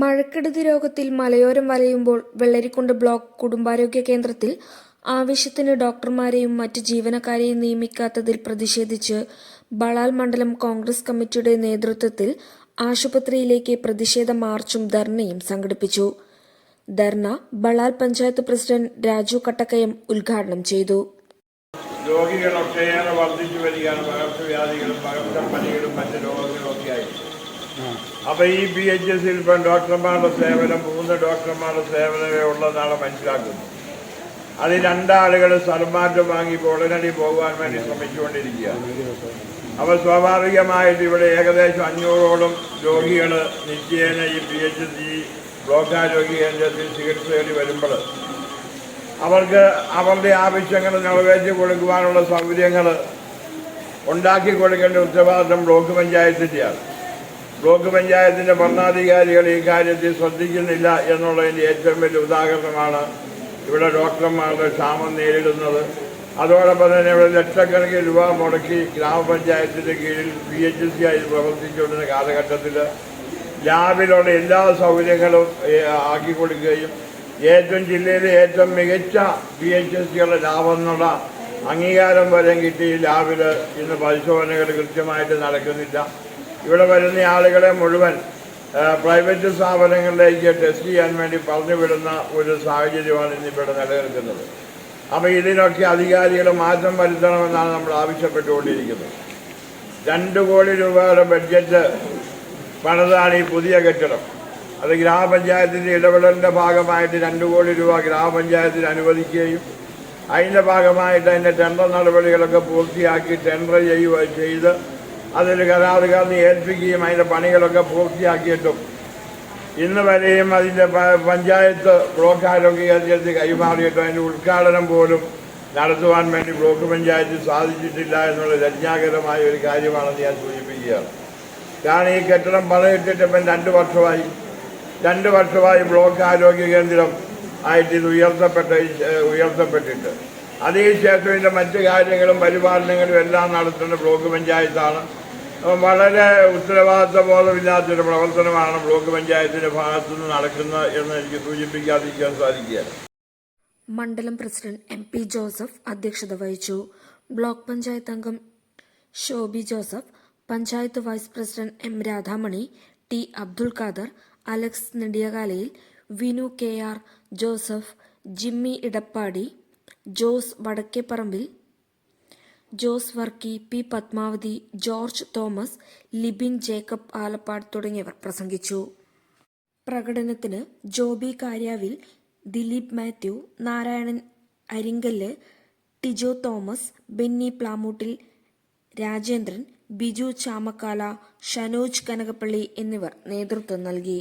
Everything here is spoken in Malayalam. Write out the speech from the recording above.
മഴക്കെടുതി രോഗത്തിൽ മലയോരം വലയുമ്പോൾ വെള്ളരിക്കുണ്ട് ബ്ലോക്ക് കുടുംബാരോഗ്യ കേന്ദ്രത്തിൽ ആവശ്യത്തിന് ഡോക്ടർമാരെയും മറ്റ് ജീവനക്കാരെയും നിയമിക്കാത്തതിൽ പ്രതിഷേധിച്ച് ബളാൽ മണ്ഡലം കോൺഗ്രസ് കമ്മിറ്റിയുടെ നേതൃത്വത്തിൽ ആശുപത്രിയിലേക്ക് പ്രതിഷേധ മാർച്ചും ധർണയും സംഘടിപ്പിച്ചു. ധർണ ബളാൽ പഞ്ചായത്ത് പ്രസിഡന്റ് രാജു കട്ടക്കയം ഉദ്ഘാടനം ചെയ്തു. രോഗികൾ വർദ്ധിച്ചു വരികയാണ് പകർച്ചവ്യാധികളും പകർച്ചപ്പനികളും മറ്റ് രോഗങ്ങളും ഒക്കെ അപ്പൊ ഈ പി എച്ച് എസിൽ ഇപ്പം ഡോക്ടർമാരുടെ സേവനം മൂന്ന് ഡോക്ടർമാരുടെ സേവനമേ ഉള്ളതാണ് മനസ്സിലാക്കുന്നത്. അത് രണ്ടാളുകൾ സ്ഥലമാറ്റം വാങ്ങി ഉടനടി പോകാൻ വേണ്ടി ശ്രമിച്ചുകൊണ്ടിരിക്കുകയാണ്. അപ്പോൾ സ്വാഭാവികമായിട്ട് ഇവിടെ ഏകദേശം അഞ്ഞൂറോളം രോഗികൾ നിത്യേന ഈ പി എച്ച് ഈ ബ്ലോക്ക് ആരോഗ്യ കേന്ദ്രത്തിൽ ചികിത്സ തേടി വരുമ്പോൾ അവർക്ക് അവരുടെ ആവശ്യങ്ങൾ നിറവേറ്റി കൊടുക്കുവാനുള്ള സൗകര്യങ്ങൾ ഉണ്ടാക്കി കൊടുക്കേണ്ട ഉത്തരവാദിത്തം ബ്ലോക്ക് പഞ്ചായത്തിന്റെയാണ്. ബ്ലോക്ക് പഞ്ചായത്തിന്റെ ഭരണാധികാരികൾ ഈ കാര്യത്തിൽ ശ്രദ്ധിക്കുന്നില്ല എന്നുള്ളതിന്റെ ഏറ്റവും വലിയ ഉദാഹരണമാണ് ഇവിടെ ഡോക്ടർമാരുടെ ക്ഷാമം നേരിടുന്നത്. അതോടൊപ്പം തന്നെ ഇവിടെ ലക്ഷക്കണക്കിന് രൂപ മുടക്കി ഗ്രാമപഞ്ചായത്തിന്റെ കീഴിൽ പി എച്ച് സി ആയി പ്രവർത്തിച്ചുകൊണ്ടിരുന്ന കാലഘട്ടത്തിൽ ലാബിലുള്ള എല്ലാ സൗകര്യങ്ങളും ആക്കി കൊടുക്കുകയും ഏറ്റവും ജില്ലയിലെ ഏറ്റവും മികച്ച പി എച്ച് എസ് സികളുടെ ലാഭമെന്നുള്ള അംഗീകാരം വരെ കിട്ടി ലാബിൽ ഇന്ന് പരിശോധനകൾ കൃത്യമായിട്ട് നടക്കുന്നില്ല. ഇവിടെ വരുന്ന ആളുകളെ മുഴുവൻ പ്രൈവറ്റ് സ്ഥാപനങ്ങളിലേക്ക് ടെസ്റ്റ് ചെയ്യാൻ വേണ്ടി പറഞ്ഞു വിടുന്ന ഒരു സാഹചര്യമാണ് ഇന്നിവിടെ നിലനിൽക്കുന്നത്. അപ്പോൾ ഇതിനൊക്കെ അധികാരികൾ മാറ്റം വരുത്തണമെന്നാണ് നമ്മൾ ആവശ്യപ്പെട്ടുകൊണ്ടിരിക്കുന്നത്. രണ്ട് കോടി രൂപയുടെ ബഡ്ജറ്റ് പണിതാണ് ഈ പുതിയ കെട്ടിടം. അത് ഗ്രാമപഞ്ചായത്തിന്റെ ഇടപെടലിന്റെ ഭാഗമായിട്ട് രണ്ട് കോടി രൂപ ഗ്രാമപഞ്ചായത്തിന് അനുവദിക്കുകയും അതിന്റെ ഭാഗമായിട്ട് അതിന്റെ ടെൻഡർ നടപടികളൊക്കെ പൂർത്തിയാക്കി ടെൻഡർ ചെയ്യുക ചെയ്ത് അതിൽ കരാറുകാരനെ ഏൽപ്പിക്കുകയും അതിന്റെ പണികളൊക്കെ പൂർത്തിയാക്കിയിട്ടും ഇന്ന് വരെയും അതിന്റെ പഞ്ചായത്ത് ബ്ലോക്ക് ആരോഗ്യ കേന്ദ്രത്തിൽ കൈമാറിയിട്ടും അതിന്റെ ഉദ്ഘാടനം പോലും നടത്തുവാൻ വേണ്ടി ബ്ലോക്ക് പഞ്ചായത്ത് സാധിച്ചിട്ടില്ല എന്നുള്ള ലജ്ഞാകരമായ ഒരു കാര്യമാണെന്ന് ഞാൻ സൂചിപ്പിക്കുകയാണ്. കാരണം ഈ കെട്ടിടം പണിയിട്ടിട്ട് ഇപ്പം രണ്ട് വർഷമായി. രണ്ട് വർഷമായി ബ്ലോക്ക് ആരോഗ്യ കേന്ദ്രം ആയിട്ട് ഇത് ഉയർത്തപ്പെട്ട ഉയർത്തപ്പെട്ടിട്ട്. അതിനുശേഷം ഇതിന്റെ മറ്റു കാര്യങ്ങളും പരിപാലനങ്ങളും എല്ലാം നടത്തുന്ന ബ്ലോക്ക് പഞ്ചായത്താണ്. വളരെ ഉത്തരവാദിത്തബോധമില്ലാത്തൊരു പ്രവർത്തനമാണ് ബ്ലോക്ക് പഞ്ചായത്തിന്റെ ഭാഗത്തുനിന്ന് നടക്കുന്നത് എന്ന് എനിക്ക് സൂചിപ്പിക്കാതിരിക്കാൻ സാധിക്കുകയാണ്. മണ്ഡലം പ്രസിഡന്റ് എം പി ജോസഫ് അധ്യക്ഷത വഹിച്ചു. ബ്ലോക്ക് പഞ്ചായത്ത് അംഗം Shobi Joseph panchayat vice president M Radhamani T Abdul Khader Alex Nediyakalayil Vinu K R Joseph Jimmy Edappadi Jose Vadakkeparambil Jose Varkey P Padmavathi George Thomas Libin Jacob Alappad തുടങ്ങിയവർ പ്രസംഗിച്ചു. പ്രകടനത്തിന് Joby Karyavil Dileep Mathew Narayanan Arinkallu Tijo Thomas Benny Plamoottil Rajendran Biju Chamakkala Shanoj Kanakappally എന്നിവർ നേതൃത്വം നൽകി.